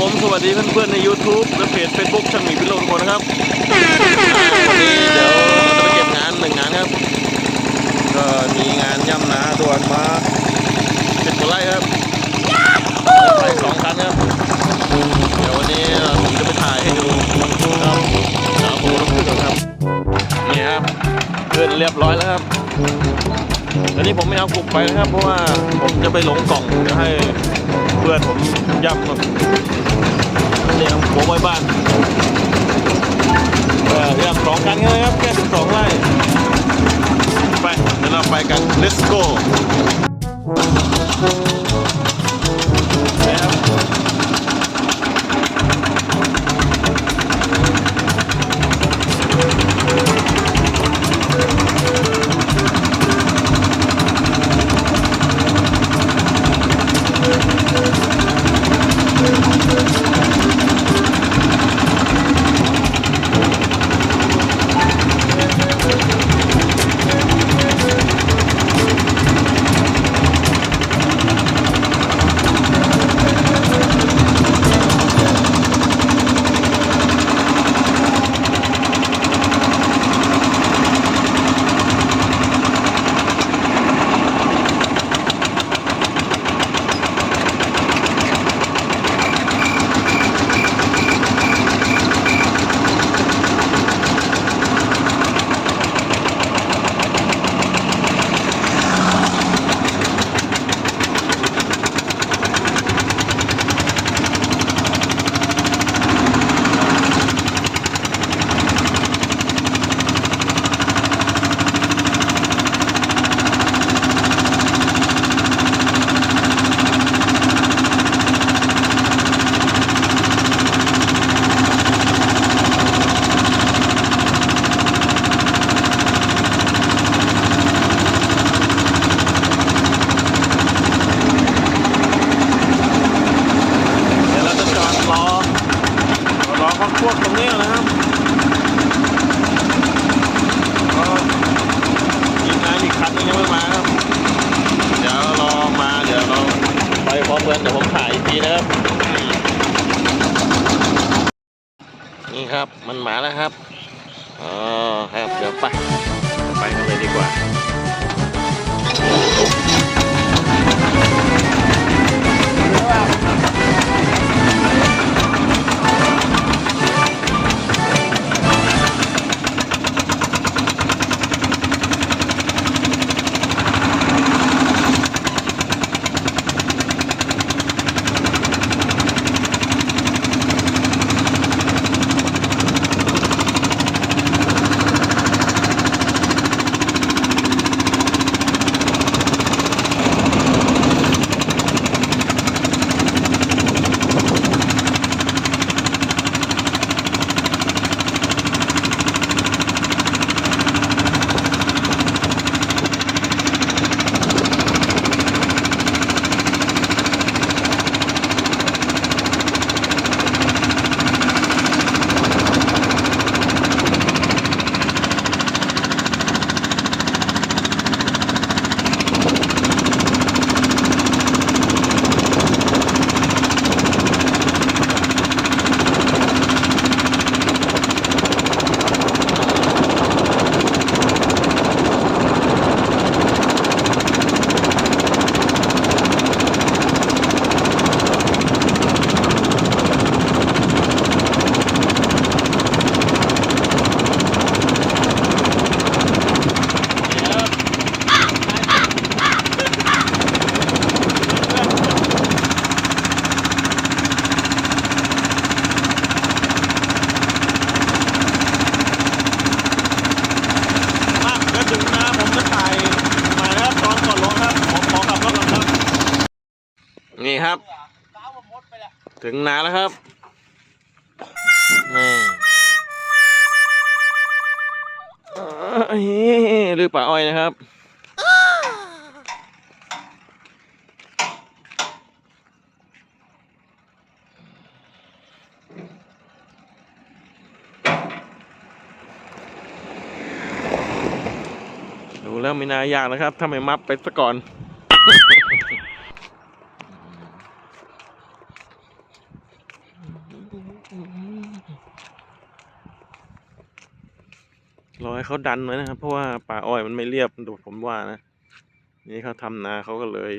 ผมสวัสดีเพื่อนๆใน YouTube และเพจ Facebook ช่างหมีพิโรจน์ทุกคนนะครับวันนี้เดี๋ยวจะไปเก็บงานหนึ่งงานครับ ก็มีงานย่ำนาด่วนมาสิบกว่าไร่ครับไร่สองคันครับ เดี๋ยววันนี้ผมจะไปถ่ายให้ดูครับสาวภูน้ำพึ่งครับนี่ครับขึ้นเรียบร้อยแล้วครับอันนี้ผมไม่เอากุกไปนะครับ เพราะว่าผมจะไปหลงกล่องจะให้เพื่อนผมย่ำครับ Let's go. นี่ครับ มันหมาแล้วครับ อ๋อครับ เดี๋ยวไป ไปกันเลยดีกว่าแล้วถึงนาผมจะถ่ายมาแล้วตอนก่อนลงครับขอขอขับรถก่อนครับ นี่ครับ ถึงนาแล้วครับนี่หรือป่าอ้อยนะครับดูแล้วไม่น่ายากนะครับ ถ้าไม่มัดไปซะก่อน รอให้เขาดันไว้นะครับ เพราะว่าป่าอ้อยมันไม่เรียบดูผมว่านะ นี่เขาทำนาเขาก็เลย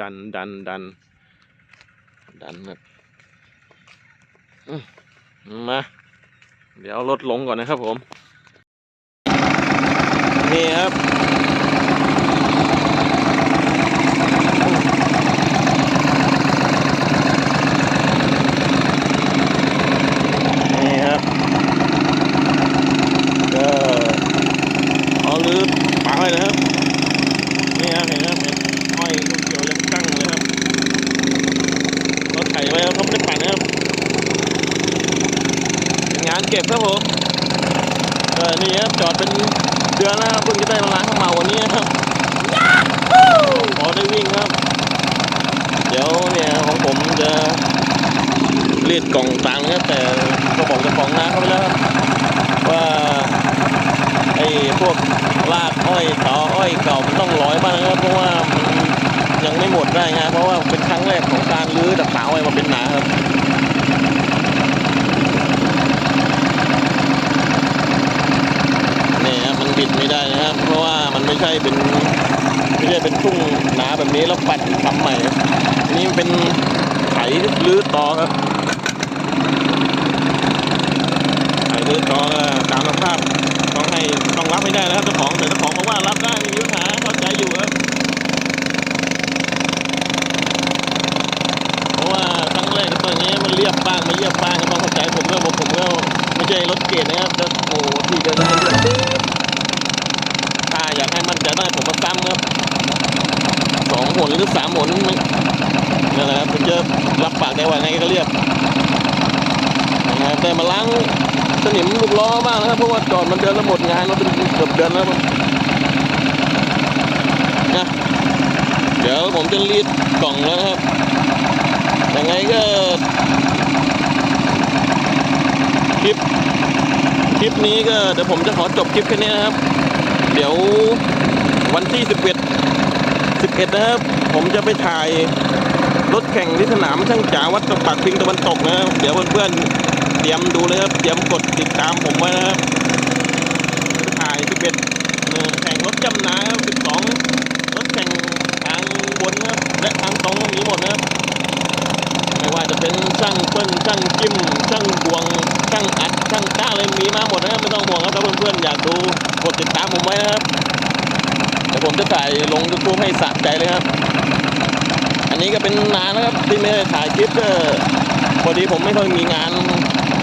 ดันดันดัน ดันแบบมา เดี๋ยวรถลงก่อนนะครับผม นี่ครับ นี่ครับ ก็เอาลือปากไว้นะครับ นี่ครับเห็นครับเห็นห้อยลูกเขียวยังตั้งเลยครับเราไถไว้ครับเขาไม่ได้ปั่นนะครับเป็นงานเก็บครับผมเออนี่ครับจอดเป็นเดือน แล้วครับเพิ่งจะได้มาล้างข้าวเหมาวันนี้นะครับพอได้วิ่งครับ เดี๋ยวเนี่ยของผมจะรีดกล่องตังค์นะครับแต่ก็บอกเจ้าของร้านเขาไปแล้วครับว่าไอ้พวกลากอ้อยต่ออ้อยเก่ามันต้องร้อยบ้างนะครับเพราะว่ามันยังไม่หมดได้ไงเพราะว่าเป็นครั้งแรกของการรื้อตะขาอ้อยมาเป็นหนาครับนี่ครับมันบิด ไม่ได้นะครับ เพราะว่ามันไม่ใช่เป็นไม่ใช่เป็นทุ่งหนาแบบนี้แล้วปั่นทำใหม่ครับนี่เป็นไถรื้อตอครับไอ้ดื้อตอก็ตามสภาพต้องให้ต้องรับให้ได้นะครับเจ้าของแต่เจ้าของบอกว่ารับได้ไมมีปัญหาเข้าใจอยู่ครับเพราะว่าครั้งแรกตัวนี้มันเรียบบ้างไม่เรียบบ้างก็ต้องเข้าใจผมด้วยผมผมก็ไม่ใช่รถเกรดนะครับจะโอ้ที่เดินเรื่ อยากให้มันใจะได้ผมมาซ้ำครับสองหนหรือสามหนไม่นั่นแหละครับผมจะรับปากได้ว่าไงก็เรียบนะครับแต่มาล้างสนิมลูกล้อบ้างนะครับเพราะว่าจอดมันเดือนละหมดงานมาเป็นเกือบเดือนแล้วนะเดี๋ยวผมจะรีดกล่องแล้วครับยังไงก็คลิปคลิปนี้ก็เดี๋ยวผมจะขอจบคลิปแค่นี้นะครับ เดี๋ยววันที่ 11 11 นะครับ ผมจะไปถ่ายรถแข่งที่สนามช่างจ๋าวัดตกปากพิงตะวันตกนะครับ เดี๋ยวเพื่อนๆเตรียมดูเลยครับ เตรียมกดติดตามผมไว้นะครับ ถ่าย 11เอ่อแข่งรถจำนาครับ12 รถแข่งทางบนครับ และทางตรงมีหมดนะครับ ไม่ว่าจะเป็นช่างเปิ้ลช่างจิ้ม ช่างบวง ช่างอัด ช่างก้าเลยมีมาหมดนะครับ ไม่ต้องห่วงครับถ้าเพื่อนๆอยากดู ตามผมไว้นะครับเดี๋ยวผมจะถ่ายลงยูทูบให้สะใจเลยครับ อันนี้ก็เป็นนานแล้วครับที่ไม่ได้ถ่ายคลิปก็พอดีผมไม่ค่อยมีงาน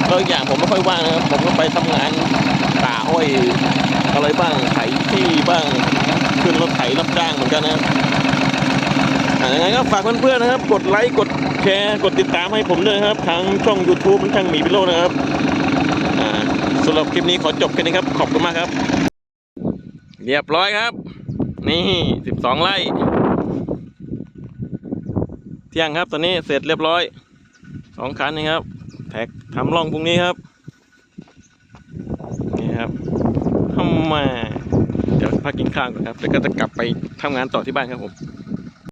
แล้วอีกอย่างผมไม่ค่อยว่างนะครับ ผมก็ไปทำงานป่าอ้อยอะไรบ้างไถที่บ้างขึ้นรถไถรับจ้างเหมือนกันนะครับอ่ายังไงก็ฝากเพื่อนๆนะครับ กดไลค์กดแชร์กดติดตามให้ผมด้วยครับทางช่อง YouTube มันช่างหมีพิโลนะครับอ่าสำหรับคลิปนี้ขอจบแค่นี้ครับ ขอบคุณมากครับ เรียบร้อยครับ นี่สิบสองไร่เที่ยงครับตอนนี้เสร็จเรียบร้อยสองคันนี่ครับ แท็กทำร่องพรุ่งนี้ครับ นี่ครับทำมาเดี๋ยวพักกินข้าวก่อนครับแล้วก็จะกลับไปทำงานต่อที่บ้านครับผม